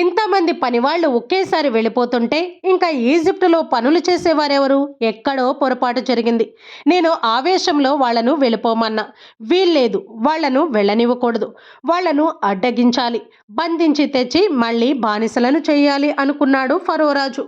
ఇంతమంది పనివాళ్ళు ఒకేసారి వెళ్ళిపోతుంటే ఇంకా ఈజిప్టులో పనులు చేసేవారెవరు? ఎక్కడో పొరపాటు జరిగింది. నేను ఆవేశంలో వాళ్ళను వెళ్ళిపోమన్నా. వీల్లేదు వాళ్ళను వెళ్ళనివ్వకూడదు. వాళ్ళను అడ్డగించాలి. బంధించి తెచ్చి మళ్ళీ బానిసలను చేయాలి అనుకున్నాడు ఫరోరాజు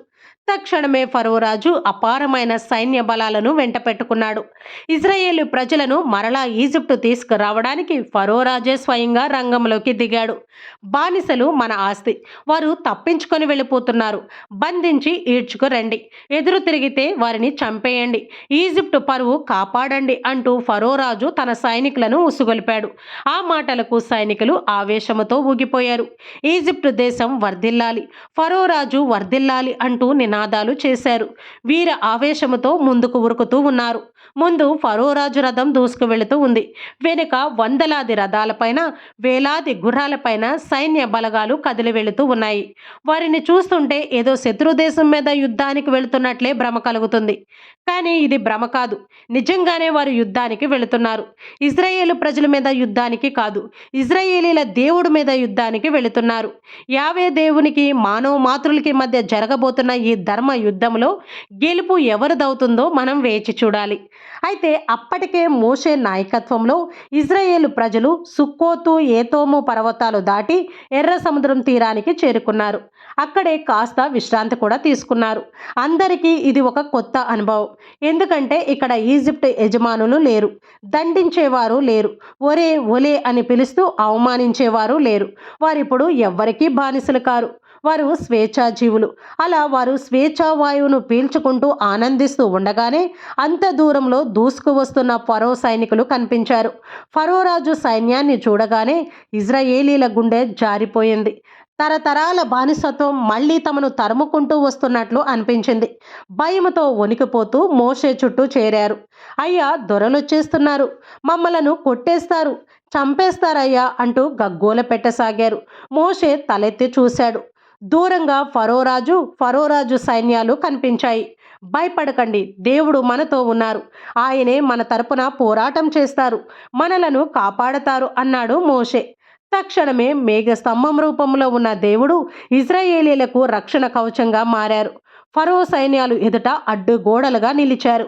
తక్షణమే ఫరోరాజు అపారమైన సైన్య బలాలను వెంటపెట్టుకున్నాడు ఇజ్రాయేలు ప్రజలను మరలా ఈజిప్టు తీసుకురావడానికి ఫరోరాజే స్వయంగా రంగంలోకి దిగాడు. బానిసలు మన ఆస్తి. వారు తప్పించుకొని వెళ్ళిపోతున్నారు. బంధించి ఈడ్చుకురండి. ఎదురు తిరిగితే వారిని చంపేయండి. ఈజిప్టు పరువు కాపాడండి అంటూ ఫరోరాజు తన సైనికులను ఉసుగొలిపాడు. ఆ మాటలకు సైనికులు ఆవేశముతో ఊగిపోయారు. ఈజిప్టు దేశం వర్ధిల్లాలి. ఫరోరాజు వర్ధిల్లాలి అంటూ నినాదాలు చేశారు. వీర ఆవేశముతో ముందుకు ఉరుకుతూ ఉన్నారు. ముందు ఫరోరాజు రథం దూసుకు వెళుతూ ఉంది. వెనుక వందలాది రథాలపైన వేలాది గుర్రాలపైన సైన్య బలగాలు కదిలి వెళుతూ ఉన్నాయి. వారిని చూస్తుంటే ఏదో శత్రు దేశం మీద యుద్ధానికి వెళుతున్నట్లే భ్రమ కలుగుతుంది. కానీ ఇది భ్రమ కాదు. నిజంగానే వారు యుద్ధానికి వెళుతున్నారు. ఇజ్రాయేల్ ప్రజల మీద యుద్ధానికి కాదు. ఇజ్రాయేలీల దేవుడి మీద యుద్ధానికి వెళుతున్నారు. యావే దేవునికి మానవ మాతృలకి మధ్య జరగబోతున్న ఈ ధర్మ యుద్ధంలో గెలుపు ఎవరిదవుతుందో మనం వేచి చూడాలి. అయితే అప్పటికే మోషే నాయకత్వంలో ఇజ్రాయేల్ ప్రజలు సుక్కోతు ఏతోము పర్వతాలు దాటి ఎర్ర సముద్రం తీరానికి చేరుకున్నారు. అక్కడే కాస్త విశ్రాంతి కూడా తీసుకున్నారు. అందరికీ ఇది ఒక కొత్త అనుభవం. ఎందుకంటే ఇక్కడ ఈజిప్ట్ యజమానులు లేరు. దండించేవారు లేరు. ఒరే ఒలే అని పిలుస్తూ అవమానించేవారు లేరు. వారిప్పుడు ఎవ్వరికీ బానిసలు కారు. వారు స్వేచ్ఛాజీవులు. అలా వారు స్వేచ్ఛా వాయువును పీల్చుకుంటూ ఆనందిస్తూ ఉండగానే అంత దూరంలో దూసుకు వస్తున్న ఫరో సైనికులు కనిపించారు. ఫరోరాజు సైన్యాన్ని చూడగానే ఇజ్రాయేలీల గుండె జారిపోయింది. తరతరాల బానిసత్వం మళ్ళీ తమను తరుముకుంటూ వస్తున్నట్లు అనిపించింది. భయముతో వణికిపోతూ మోషే చుట్టూ చేరారు. అయ్యా దొరలొచ్చేస్తున్నారు మమ్మలను కొట్టేస్తారు. చంపేస్తారయ్యా అంటూ గగ్గోల పెట్టసాగారు. మోషే తలెత్తి చూశాడు. దూరంగా ఫరోరాజు ఫరోరాజు సైన్యాలు కనిపించాయి. భయపడకండి దేవుడు మనతో ఉన్నారు. ఆయనే మన తరపున పోరాటం చేస్తారు. మనలను కాపాడతారు అన్నాడు మోషే. తక్షణమే మేఘ స్తంభం రూపంలో ఉన్న దేవుడు ఇజ్రాయేలీలకు రక్షణ కవచంగా మారారు. ఫరో సైన్యాలు ఎదుట అడ్డు గోడలుగా నిలిచారు.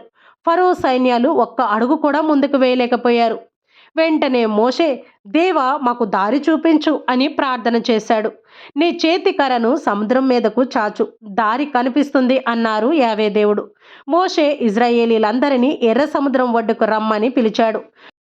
ఫరో సైన్యాలు ఒక్క అడుగు కూడా ముందుకు వేయలేకపోయారు. వెంటనే మోషే దేవా మాకు దారి చూపించు అని ప్రార్థన చేశాడు. నీ చేతి కర్రను సముద్రం మీదకు చాచు దారి కనిపిస్తుంది అన్నారు యావే దేవుడు. మోషే ఇజ్రాయేలీలందరినీ ఎర్ర సముద్రం ఒడ్డుకు రమ్మని పిలిచాడు.